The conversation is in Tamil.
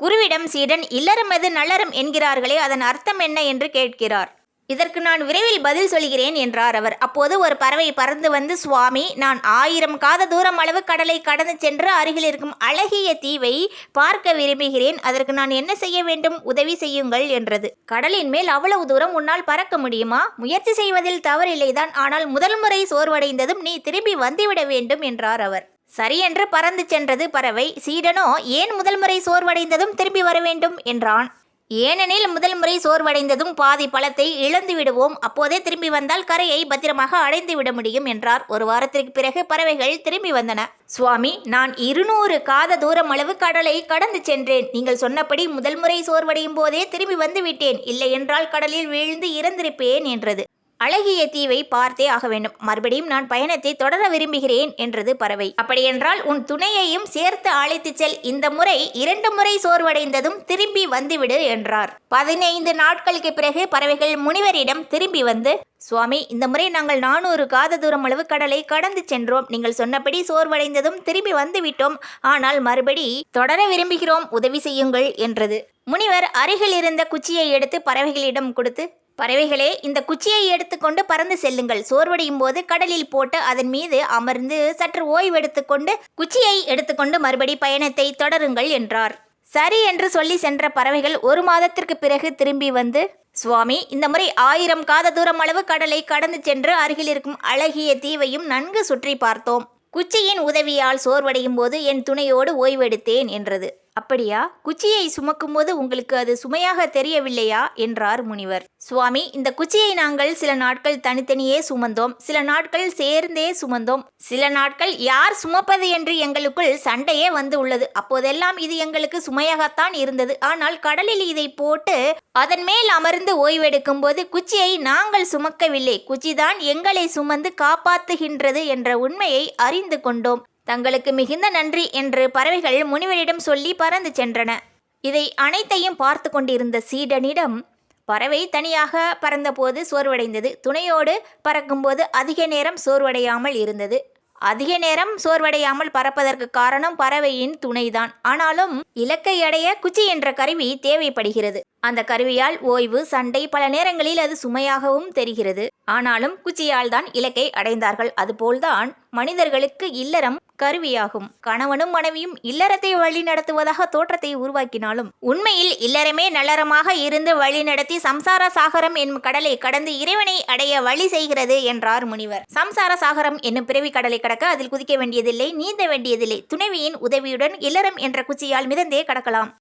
குருவிடம் சீடன் இல்லறம் எது நல்லறம் என்கிறார்களே அதன் அர்த்தம் என்ன? என்று கேட்கிறார். இதற்கு நான் விரைவில் பதில் சொல்கிறேன் என்றார் அவர். அப்போது ஒரு பறவை பறந்து வந்து சுவாமி நான் ஆயிரம் காத தூரம் அளவு கடலை கடந்து சென்று அருகில் இருக்கும் அழகிய தீவை பார்க்க விரும்புகிறேன். அதற்கு நான் என்ன செய்ய வேண்டும்? உதவி செய்யுங்கள் என்றது. கடலின் மேல் அவ்வளவு தூரம் உன்னால் பறக்க முடியுமா? முயற்சி செய்வதில் தவறில்லைதான். ஆனால் முதல் முறை சோர்வடைந்ததும் நீ திரும்பி வந்துவிட வேண்டும் என்றார் அவர். சரியென்று பறந்து சென்றது பறவை. சீடனோ ஏன் முதல் முறை சோர்வடைந்ததும் திரும்பி வர வேண்டும்? என்றான். ஏனெனில் முதல் முறை சோர்வடைந்ததும் பாதி பழத்தை இழந்து விடுவோம். அப்போதே திரும்பி வந்தால் கரையை பத்திரமாக அடைந்து விட முடியும் என்றார். ஒரு வாரத்திற்கு பிறகு பறவைகள் திரும்பி வந்தன. சுவாமி நான் இருநூறு காத தூரம் அளவு கடலை கடந்து சென்றேன். நீங்கள் சொன்னபடி முதல் முறை சோர்வடையும் போதே திரும்பி வந்து விட்டேன். இல்லை என்றால் கடலில் வீழ்ந்து இறந்திருப்பேன் என்றது. அழகிய தீவை பார்த்தே ஆக வேண்டும். மறுபடியும் நான் பயணத்தை தொடர விரும்புகிறேன் என்றது பறவை. அப்படியென்றால் உன் துணையையும் சேர்த்து அழைத்துச் செல். இந்த முறை இரண்டு முறை சோர்வடைந்ததும் திரும்பி வந்துவிடு என்றார். பதினைந்து நாட்களுக்கு பிறகு பறவைகள் முனிவரிடம் திரும்பி வந்து சுவாமி இந்த முறை நாங்கள் நானூறு காத தூரம் அளவு கடலை கடந்து சென்றோம். நீங்கள் சொன்னபடி சோர்வடைந்ததும் திரும்பி வந்துவிட்டோம். ஆனால் மறுபடி தொடர விரும்புகிறோம். உதவி செய்யுங்கள் என்றது. முனிவர் அருகில் இருந்த குச்சியை எடுத்து பறவைகளிடம் கொடுத்து பறவைகளே இந்த குச்சியை எடுத்துக்கொண்டு பறந்து செல்லுங்கள். சோர்வடையும் போது கடலில் போட்டு அதன் மீது அமர்ந்து சற்று ஓய்வெடுத்துக்கொண்டு குச்சியை எடுத்துக்கொண்டு மறுபடி பயணத்தை தொடருங்கள் என்றார். சரி என்று சொல்லி சென்ற பறவைகள் ஒரு மாதத்திற்கு பிறகு திரும்பி வந்து சுவாமி இந்த முறை ஆயிரம் காத தூரம் அளவு கடலை கடந்து சென்று அருகில் இருக்கும் அழகிய தீவையும் நன்கு சுற்றி பார்த்தோம். குச்சியின் உதவியால் சோர்வடையும் போது என் துணையோடு ஓய்வெடுத்தேன் என்றது. அப்படியா? குச்சியை சுமக்கும்போது உங்களுக்கு அது சுமையாக தெரியவில்லையா? என்றார் முனிவர். சுவாமி இந்த குச்சியை நாங்கள் சில நாட்கள் தனித்தனியே சுமந்தோம். சில நாட்கள் சேர்ந்தே சுமந்தோம். சில நாட்கள் யார் சுமப்பது என்று எங்களுக்குள் சண்டையே வந்து உள்ளது. அப்போதெல்லாம் இது எங்களுக்கு சுமையாகத்தான் இருந்தது. ஆனால் கடலில் இதை போட்டு அதன் மேல் அமர்ந்து ஓய்வெடுக்கும் போது குச்சியை நாங்கள் சுமக்கவில்லை. குச்சிதான் எங்களை சுமந்து காப்பாத்துகின்றது என்ற உண்மையை அறிந்து கொண்டோம். தங்களுக்கு மிகுந்த நன்றி என்று பறவைகள் முனிவரிடம் சொல்லி பறந்து சென்றன. இதை அனைத்தையும் பார்த்து கொண்டிருந்த சீடனிடம் பறவை தனியாக பறந்தபோது சோர்வடைந்தது. துணையோடு பறக்கும்போது அதிக நேரம் சோர்வடையாமல் இருந்தது. அதிக நேரம் சோர்வடையாமல் பறப்பதற்கு காரணம் பறவையின் துணைதான். ஆனாலும் இலக்கை அடைய குச்சி என்ற கருவி தேவைப்படுகிறது. அந்த கருவியால் ஓய்வு சண்டை பல நேரங்களில் அது சுமையாகவும் தெரிகிறது. ஆனாலும் குச்சியால் தான் இலக்கை அடைந்தார்கள். அதுபோல்தான் மனிதர்களுக்கு இல்லறம் கருவியாகும். கணவனும் மனைவியும் இல்லறத்தை வழிநடத்துவதாக தோற்றத்தை உருவாக்கினாலும் உண்மையில் இல்லறமே நல்லறமாக இருந்து வழிநடத்தி சம்சார சாகரம் என்னும் கடலை கடந்து இறைவனை அடைய வழி செய்கிறது என்றார் முனிவர். சம்சார சாகரம் என்னும் பிறவி கடலை கடக்க அதில் குதிக்க வேண்டியதில்லை நீந்த வேண்டியதில்லை. துணைவியின் உதவியுடன் இல்லறம் என்ற குச்சியால் மிதந்தே கடக்கலாம்.